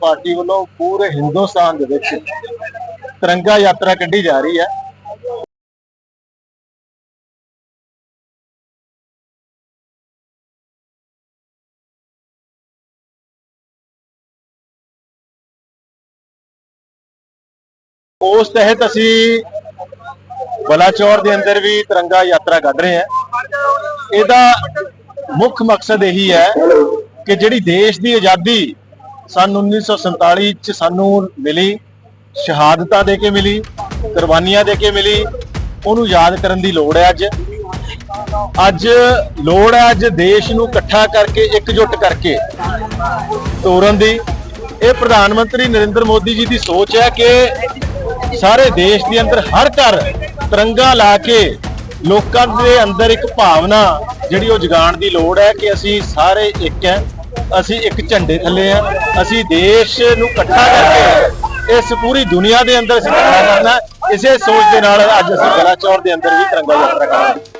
Party ਵੱਲੋਂ ਪੂਰੇ ਹਿੰਦੁਸਤਾਨ ਦੇ ਵਿੱਚ ਤਿਰੰਗਾ ਯਾਤਰਾ ਕੱਢੀ ਜਾ ਰਹੀ ਹੈ। ਉਸ ਤਹਿਤ ਅਸੀਂ ਬਲਾਚੌਰ ਦੇ ਅੰਦਰ ਵੀ ਤਿਰੰਗਾ ਯਾਤਰਾ ਕੱਢ ਰਹੇ ਹਾਂ। ਇਹਦਾ ਮੁੱਖ ਮਕਸਦ ਇਹੀ ਹੈ ਕਿ ਜਿਹੜੀ ਦੇਸ਼ ਦੀ ਆਜ਼ਾਦੀ ਸਨ 1947 ਚ ਸਾਨੂੰ ਮਿਲੀ, ਸ਼ਹਾਦਤਾਂ ਦੇ ਕੇ ਮਿਲੀ, ਕੁਰਬਾਨੀਆਂ ਦੇ ਕੇ ਮਿਲੀ। ਉਹਨੂੰ ਯਾਦ ਕਰਨ ਦੀ ਲੋੜ ਹੈ ਅੱਜ। ਅੱਜ ਲੋੜ ਹੈ ਅੱਜ ਦੇਸ਼ ਨੂੰ ਇਕੱਠਾ ਕਰਕੇ, ਇਕਜੁੱਟ ਕਰਕੇ ਤੋਰਨ ਦੀ। ਇਹ ਪ੍ਰਧਾਨ ਮੰਤਰੀ ਨਰਿੰਦਰ ਮੋਦੀ ਜੀ ਦੀ ਸੋਚ ਹੈ ਕਿ ਸਾਰੇ ਦੇਸ਼ ਦੇ ਅੰਦਰ ਹਰ ਘਰ ਤਿਰੰਗਾ ਲਾ ਕੇ ਲੋਕਾਂ ਦੇ ਅੰਦਰ ਇੱਕ ਭਾਵਨਾ ਜਿਹੜੀ ਉਹ ਜਗਾਉਣ ਦੀ ਲੋੜ ਹੈ ਕਿ ਅਸੀਂ ਸਾਰੇ ਇੱਕ ਹੈ, ਅਸੀਂ ਇੱਕ ਝੰਡੇ ਥੱਲੇ ਆ ਅਸੀਂ ਦੇਸ਼ ਨੂੰ ਇਕੱਠਾ ਕਰਕੇ ਇਸ ਪੂਰੀ ਦੁਨੀਆ ਦੇ ਅੰਦਰ ਅਸੀਂ ਇਕੱਠਾ ਕਰਨਾ ਇਸੇ ਸੋਚ ਦੇ ਨਾਲ ਅੱਜ ਅਸੀਂ ਬਲਾਚੌਰ ਦੇ ਅੰਦਰ ਵੀ ਤਿਰੰਗਾ ਯਾਤਰਾ ਕਰਾਂਗੇ।